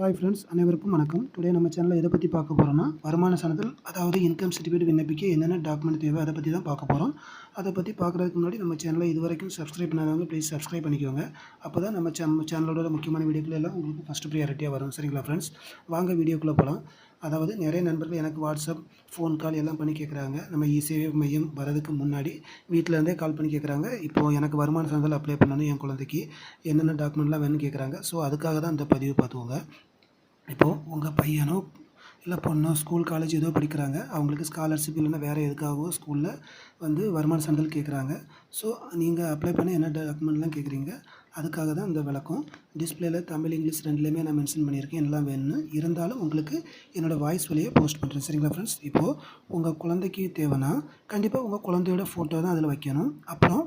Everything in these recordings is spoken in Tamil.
ஹாய் ஃப்ரெண்ட்ஸ் அனைவருக்கும் வணக்கம். டுடே நம்ம சேனலில் எதை பற்றி பார்க்க போகிறோம்னா வருமான சான்றிதழ் அதாவது இன்கம் சர்டிஃபிகேட் விண்ணப்பிக்க என்னென்ன டாக்குமெண்ட் தேவை அதை பற்றி தான் பார்க்க போகிறோம் அதை பற்றி பார்க்குறதுக்கு முன்னாடி நம்ம சேனலை இது வரைக்கும் சப்ஸ்கிரைப் பண்ணாதவங்க ப்ளீஸ் சப்ஸ்கிரைப் பண்ணிக்கோங்க. அப்போ தான் நம்ம சேனல் சேனலோட முக்கியமான வீடியோக்கள் எல்லாம் உங்களுக்கு ஃபஸ்ட்டு ப்ரியாரிட்டியாக வரும். சரிங்களா ஃப்ரெண்ட்ஸ் வாங்க வீடியோக்குள்ளே போகலாம் அதாவது நிறைய நண்பர்கள் எனக்கு வாட்ஸ்அப் ஃபோன் கால் எல்லாம் பண்ணி கேட்குறாங்க நம்ம இசேவை மையம் வரதுக்கு முன்னாடி வீட்டிலேருந்தே கால் பண்ணி கேட்குறாங்க இப்போது எனக்கு வருமான சான்றிதழ் அப்ளை பண்ணணும் என் குழந்தைக்கு. என்னென்ன டாக்குமெண்ட்லாம் வேணும்னு கேட்குறாங்க ஸோ அதுக்காக தான் இந்த பதிவு பார்த்துக்கோங்க. இப்போது உங்கள் பையனோ இல்லை பொண்ணோ ஸ்கூல் காலேஜ் ஏதோ படிக்கிறாங்க. அவங்களுக்கு ஸ்காலர்ஷிப் இல்லைன்னா வேறு எதுக்காகவோ ஸ்கூலில் வந்து வருமான சான்றிதழ் கேட்குறாங்க ஸோ நீங்கள் அப்ளை பண்ணி என்ன டாக்குமெண்ட்லாம் கேட்குறீங்க அதுக்காக தான் இந்த விளக்கம். டிஸ்பிளேயில் தமிழ் இங்கிலீஷ் ரெண்டுலேயுமே நான் மென்ஷன் பண்ணியிருக்கேன். எல்லாம் வேணும்னு. இருந்தாலும் உங்களுக்கு என்னோடய வாய்ஸ் வழியே போஸ்ட் பண்ணுறேன் சரிங்களா ஃப்ரெண்ட்ஸ் இப்போது உங்கள் குழந்தைக்கு தேவைன்னா கண்டிப்பாக உங்கள் குழந்தையோட ஃபோட்டோ தான் அதில் வைக்கணும். அப்புறம்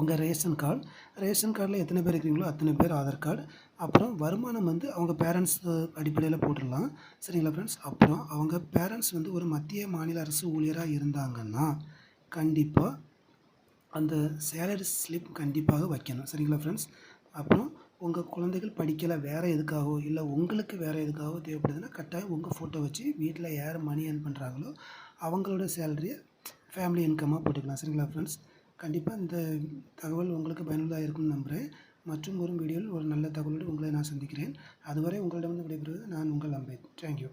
உங்கள் ரேஷன் கார்டு ரேஷன் கார்டில் எத்தனை பேர் இருக்கிறீங்களோ அத்தனை பேர் ஆதார் கார்டு அப்புறம் வருமானம் வந்து அவங்க பேரண்ட்ஸ் அடிப்படையில் போட்டுடலாம். சரிங்களா ஃப்ரெண்ட்ஸ் அப்புறம் அவங்க பேரண்ட்ஸ் வந்து ஒரு மத்திய மாநில அரசு ஊழியராக இருந்தாங்கன்னா கண்டிப்பாக அந்த சேலரி ஸ்லிப் கண்டிப்பாக வைக்கணும். சரிங்களா ஃப்ரெண்ட்ஸ் அப்புறம் உங்கள் குழந்தைகள் படிக்கலை வேறு எதுக்காகவோ இல்லை உங்களுக்கு வேறு எதுக்காகவோ தேவைப்படுதுன்னா கட்டாயம் உங்கள் ஃபோட்டோ வச்சு வீட்டில் யார் மணி ஏர்ன் பண்ணுறாங்களோ அவங்களோட சேலரியை ஃபேமிலி இன்கமாக போட்டுக்கலாம். சரிங்களா ஃப்ரெண்ட்ஸ் கண்டிப்பாக இந்த தகவல் உங்களுக்கு பயனுள்ளதாக இருக்கும்னு நம்புகிறேன் மற்றும் ஒரு வீடியோவில் ஒரு நல்ல தகவலோடு உங்களை நான் சந்திக்கிறேன். அதுவரை உங்களிடமிருந்து விடைபெறுவது நான் உங்கள் அம்பேத். தேங்க்யூ